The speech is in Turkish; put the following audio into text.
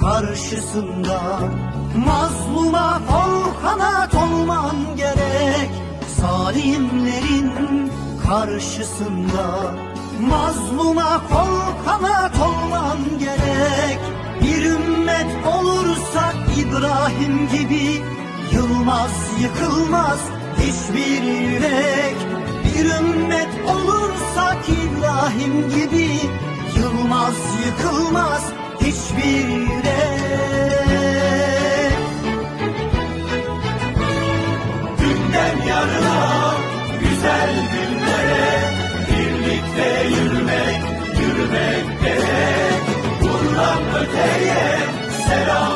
karşısında Mazluma kol kanat olman gerek. Zalimlerin karşısında Mazluma kol kanat olman gerek. Bir ümmet olursak İbrahim gibi Yılmaz yıkılmaz hiçbir yürek. Bir ümmet olursak İbrahim gibi yıkılmaz hiçbir yürek Dünden yarına güzel günlere birlikte yürümek yürümek gerek Buradan öteye selam